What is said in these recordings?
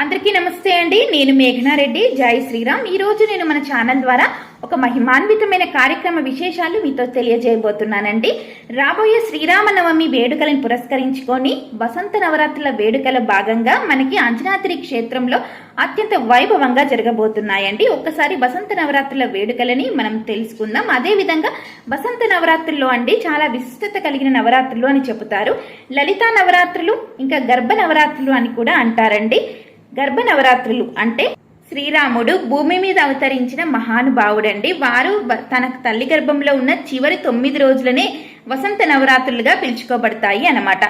అందరికీ నమస్తే అండి. నేను మేఘనారెడ్డి. జై శ్రీరామ్. ఈరోజు నేను మన ఛానల్ ద్వారా ఒక మహిమాన్వితమైన కార్యక్రమ విశేషాలు మీతో తెలియజేయబోతున్నానండి. రాబోయే శ్రీరామనవమి వేడుకలను పురస్కరించుకొని వసంత నవరాత్రుల వేడుకల భాగంగా మనకి అంజనాద్రి క్షేత్రంలో అత్యంత వైభవంగా జరగబోతున్నాయండి. ఒక్కసారి వసంత నవరాత్రుల వేడుకలని మనం తెలుసుకుందాం. అదే విధంగా వసంత నవరాత్రుల్లో అండి చాలా విశిష్టత కలిగిన నవరాత్రులు అని చెబుతారు. లలితా నవరాత్రులు ఇంకా గర్భ నవరాత్రులు అని కూడా అంటారండి. గర్భ నవరాత్రులు అంటే శ్రీరాముడు భూమి మీద అవతరించిన మహానుభావుడండి. వారు తన తల్లి గర్భంలో ఉన్న చివరి తొమ్మిది రోజులనే వసంత నవరాత్రులుగా పిలుచుకోబడతాయి అన్నమాట.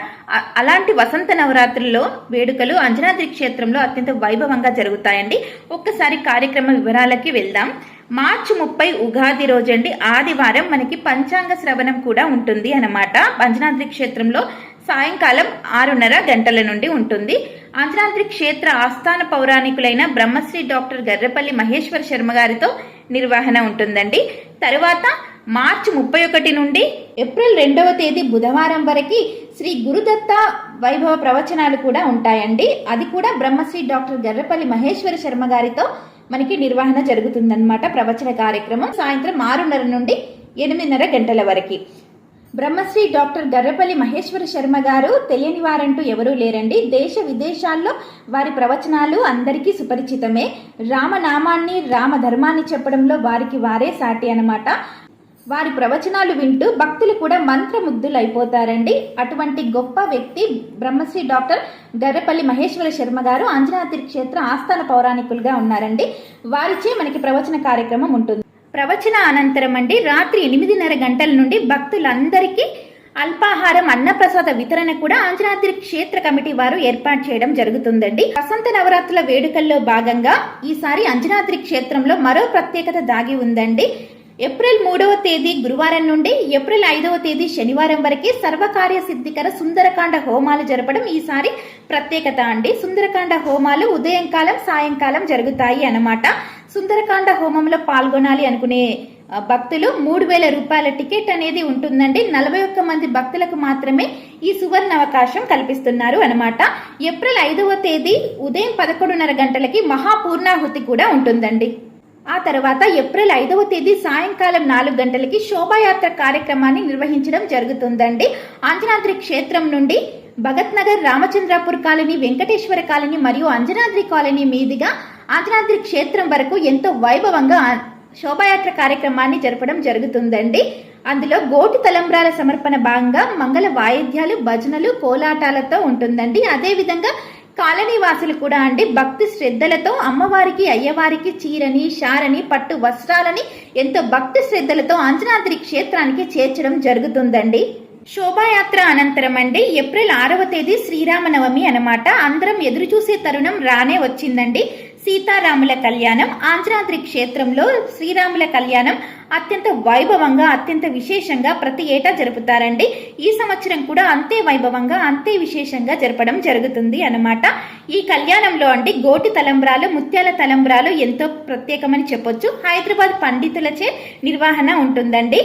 అలాంటి వసంత నవరాత్రుల్లో వేడుకలు అంజనాద్రి క్షేత్రంలో అత్యంత వైభవంగా జరుగుతాయండి. ఒక్కసారి కార్యక్రమ వివరాలకి వెళ్దాం. మార్చి ముప్పై ఉగాది రోజండి ఆదివారం మనకి పంచాంగ శ్రవణం కూడా ఉంటుంది అనమాట పంచనాద్రి క్షేత్రంలో సాయంకాలం ఆరున్నర గంటల నుండి ఉంటుంది. అంజనాద్రి క్షేత్ర ఆస్థాన పౌరాణికులైన బ్రహ్మశ్రీ డాక్టర్ గర్రపల్లి మహేశ్వర శర్మ గారితో నిర్వహణ ఉంటుందండి. తరువాత మార్చి ముప్పై ఒకటి నుండి ఏప్రిల్ రెండవ తేదీ బుధవారం వరకు శ్రీ గురుదత్త వైభవ ప్రవచనాలు కూడా ఉంటాయండి. అది కూడా బ్రహ్మశ్రీ డాక్టర్ గర్రపల్లి మహేశ్వర శర్మ గారితో మనకి నిర్వహణ జరుగుతుందన్నమాట ప్రవచన కార్యక్రమం. సాయంత్రం ఆరున్నర నుండి ఎనిమిదిన్నర గంటల వరకు. బ్రహ్మశ్రీ డాక్టర్ గర్రపల్లి మహేశ్వర శర్మ గారు తెలియని వారంటూ ఎవరూ లేరండి. దేశ విదేశాల్లో వారి ప్రవచనాలు అందరికీ సుపరిచితమే. రామనామాన్ని రామధర్మాన్ని చెప్పడంలో వారికి వారే సాటి అన్నమాట. వారి ప్రవచనాలు వింటూ భక్తులు కూడా మంత్రముగ్ధులైపోతారండి. అటువంటి గొప్ప వ్యక్తి బ్రహ్మశ్రీ డాక్టర్ గర్రపల్లి మహేశ్వర శర్మ గారు అంజనాద్రి క్షేత్ర ఆస్థాన పౌరాణికులుగా ఉన్నారండి. వారిచే మనకి ప్రవచన కార్యక్రమం ఉంటుంది. ప్రవచన అనంతరం అండి రాత్రి ఎనిమిదిన్నర గంటల నుండి భక్తులందరికీ అల్పాహారం అన్నప్రసాద వితరణ కూడా ఆంజనాద్రి క్షేత్ర కమిటీ వారు ఏర్పాటు చేయడం జరుగుతుందండి. వసంత నవరాత్రుల వేడుకల్లో భాగంగా ఈసారి అంజనాద్రి క్షేత్రంలో మరో ప్రత్యేకత దాగి ఉందండి. ఏప్రిల్ మూడవ తేదీ గురువారం నుండి ఏప్రిల్ ఐదవ తేదీ శనివారం వరకు సర్వకార్య సిద్ధికర సుందరకాండ హోమాలు జరపడం ఈసారి ప్రత్యేకత అండి. సుందరకాండ హోమాలు ఉదయం కాలం సాయంకాలం జరుగుతాయి అన్నమాట. సుందరకాండ హోమంలో పాల్గొనాలి అనుకునే భక్తులు మూడు వేల రూపాయల టికెట్ అనేది ఉంటుందండి. నలభై ఒక్క మంది భక్తులకు మాత్రమే ఈ సువర్ణ అవకాశం కల్పిస్తున్నారు అనమాట ఏప్రిల్ ఐదవ తేదీ ఉదయం పదకొండున్నర గంటలకి మహాపూర్ణాహుతి కూడా ఉంటుందండి. ఆ తర్వాత ఏప్రిల్ ఐదవ తేదీ సాయంకాలం నాలుగు గంటలకి శోభాయాత్ర కార్యక్రమాన్ని నిర్వహించడం జరుగుతుందండి. అంజనాద్రి క్షేత్రం నుండి భగత్ నగర్ రామచంద్రాపూర్ కాలనీ వెంకటేశ్వర కాలనీ మరియు అంజనాద్రి కాలనీ మీదుగా అంజనాద్రి క్షేత్రం వరకు ఎంతో వైభవంగా శోభాయాత్ర కార్యక్రమాన్ని జరపడం జరుగుతుందండి. అందులో గోటి తలంబ్రాల సమర్పణ భాగంగా మంగళ వాయిద్యాలు భజనలు కోలాటాలతో ఉంటుందండి. అదేవిధంగా కాలనీ వాసులు కూడా అండి భక్తి శ్రద్ధలతో అమ్మవారికి అయ్యవారికి చీరని షారని పట్టు వస్త్రాలని ఎంతో భక్తి శ్రద్ధలతో అంజనాద్రి క్షేత్రానికి చేర్చడం జరుగుతుందండి. శోభాయాత్ర అనంతరం అండి ఏప్రిల్ ఆరవ తేదీ శ్రీరామనవమి అనమాట అందరం ఎదురు చూసే తరుణం రానే వచ్చిందండి. సీతారాముల కళ్యాణం ఆంధ్రాద్రి క్షేత్రంలో శ్రీరాముల కళ్యాణం అత్యంత వైభవంగా అత్యంత విశేషంగా ప్రతి ఏటా జరుపుతారండి. ఈ సంవత్సరం కూడా అంతే వైభవంగా అంతే విశేషంగా జరపడం జరుగుతుంది అన్నమాట. ఈ కళ్యాణంలో అండి గోటి తలంబ్రాలు ముత్యాల తలంబ్రాలు ఎంతో ప్రత్యేకమని చెప్పొచ్చు. హైదరాబాద్ పండితులచే నిర్వహణ ఉంటుందండి.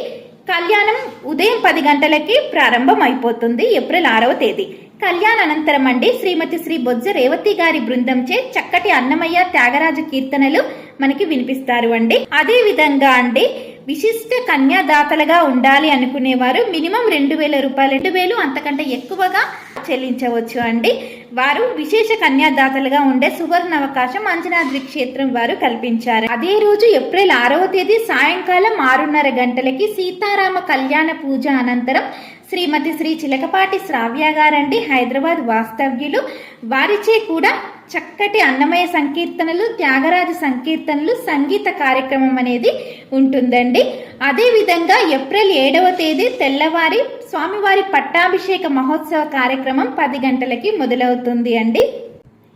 కళ్యాణం ఉదయం పది గంటలకి ప్రారంభం అయిపోతుంది ఏప్రిల్ ఆరవ తేదీ. కళ్యాణ అనంతరం అండి శ్రీమతి శ్రీ బొజ్జ రేవతి గారి బృందంచే చక్కటి అన్నమయ్య త్యాగరాజ కీర్తనలు మనకి వినిపిస్తారు అండి. అదే విధంగా అండి విశిష్ట కన్యాదాతలుగా ఉండాలి అనుకునేవారు మినిమం రెండు వేల రూపాయలు రెండు వేలు అంతకంటే ఎక్కువగా చెల్లించవచ్చు అండి. వారు విశేష కన్యాదాతలుగా ఉండే సువర్ణ అవకాశం అంజనాద్రి క్షేత్రం వారు కల్పించారు. అదే రోజు ఏప్రిల్ ఆరవ తేదీ సాయంకాలం ఆరున్నర గంటలకి సీతారామ కళ్యాణ పూజ అనంతరం శ్రీమతి శ్రీ చిలకపాటి శ్రావ్య గారండి. హైదరాబాద్ వాస్తవ్యులు. వారిచే కూడా చక్కటి అన్నమయ సంకీర్తనలు త్యాగరాజ సంకీర్తనలు సంగీత కార్యక్రమం అనేది ఉంటుందండి. అదే విధంగా ఏప్రిల్ ఏడవ తేదీ తెల్లవారి స్వామివారి పట్టాభిషేక మహోత్సవ కార్యక్రమం పది గంటలకి మొదలవుతుంది అండి.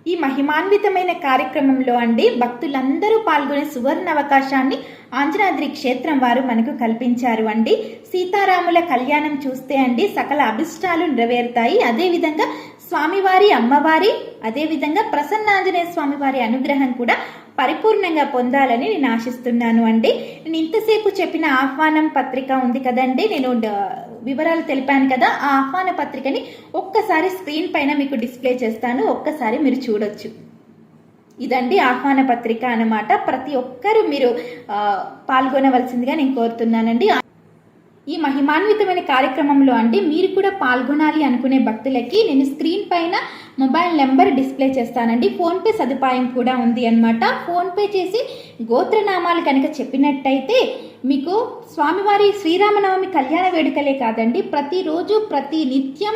ఈ మహిమాన్వితమైన కార్యక్రమంలో అండి భక్తులందరూ పాల్గొనే సువర్ణ అవకాశాన్ని ఆంజనాద్రి క్షేత్రం వారు మనకు కల్పించారు అండి. సీతారాముల కళ్యాణం చూస్తే అండి సకల అభిష్టాలు నెరవేరుతాయి. అదేవిధంగా స్వామివారి అమ్మవారి అదేవిధంగా ప్రసన్నాంజనేయ స్వామివారి అనుగ్రహం కూడా పరిపూర్ణంగా పొందాలని నేను ఆశిస్తున్నాను అండి. నేను ఇంతసేపు చెప్పిన ఆహ్వానం పత్రిక ఉంది కదండి నేను వివరాలు తెలిపాను కదా ఆ ఆహ్వాన పత్రికని ఒక్కసారి స్క్రీన్ పైన మీకు డిస్ప్లే చేస్తాను ఒక్కసారి మీరు చూడొచ్చు. ఇదండి ఆహ్వాన పత్రిక అన్నమాట. ప్రతి ఒక్కరూ మీరు పాల్గొనవలసిందిగా నేను కోరుతున్నానండి. ఈ మహిమాన్వితమైన కార్యక్రమంలో అండి మీరు కూడా పాల్గొనాలి అనుకునే భక్తులకి నేను స్క్రీన్ పైన మొబైల్ నెంబర్ డిస్ప్లే చేస్తానండి. ఫోన్పే సదుపాయం కూడా ఉంది అనమాట ఫోన్పే చేసి గోత్రనామాలు కనుక చెప్పినట్టయితే మీకు స్వామివారి శ్రీరామనవమి కళ్యాణ వేడుకలే కాదండి ప్రతిరోజు ప్రతి నిత్యం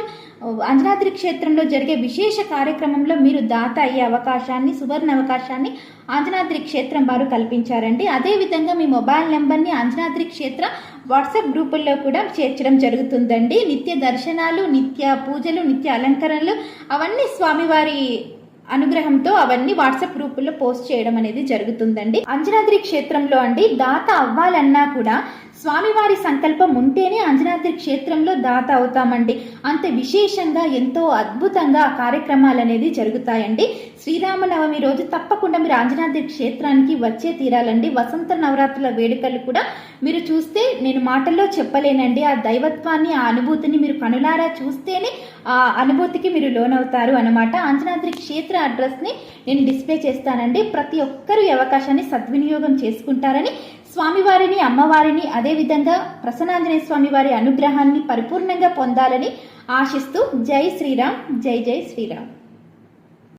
అంజనాద్రి క్షేత్రంలో జరిగే విశేష కార్యక్రమంలో మీరు దాత అయ్యే అవకాశాన్ని సువర్ణ అవకాశాన్ని అంజనాద్రి క్షేత్రం వారు కల్పించారండి. అదేవిధంగా మీ మొబైల్ నెంబర్ని అంజనాద్రి క్షేత్ర వాట్సాప్ గ్రూపుల్లో కూడా చేర్చడం జరుగుతుందండి. నిత్య దర్శనాలు నిత్య పూజలు నిత్య అలంకరణలు అవన్నీ స్వామివారి అనుగ్రహంతో అవన్నీ వాట్సాప్ గ్రూపుల్లో పోస్ట్ చేయడం అనేది జరుగుతుందండి. అంజనాద్రి క్షేత్రంలో అండి దాత అవ్వాలన్నా కూడా స్వామివారి సంకల్పం ఉంటేనే అంజనాద్రి క్షేత్రంలో దాత అవుతామండి. అంత విశేషంగా ఎంతో అద్భుతంగా కార్యక్రమాలు అనేది జరుగుతాయండి. శ్రీరామనవమి రోజు తప్పకుండా మీరు ఆంజనాద్రి క్షేత్రానికి వచ్చే తీరాలండి. వసంత నవరాత్రుల వేడుకలు కూడా మీరు చూస్తే నేను మాటల్లో చెప్పలేనండి. ఆ దైవత్వాన్ని ఆ అనుభూతిని మీరు కనులారా చూస్తేనే ఆ అనుభూతికి మీరు లోనవుతారు అనమాట ఆంజనాద్రి క్షేత్ర అడ్రస్ని నేను డిస్ప్లే చేస్తానండి. ప్రతి ఒక్కరూ ఈ అవకాశాన్ని సద్వినియోగం చేసుకుంటారని స్వామివారిని అమ్మవారిని అదేవిధంగా ప్రసన్నాంజనేయ స్వామి వారి అనుగ్రహాన్ని పరిపూర్ణంగా పొందాలని ఆశిస్తూ జై శ్రీరామ్ జై జై శ్రీరామ్.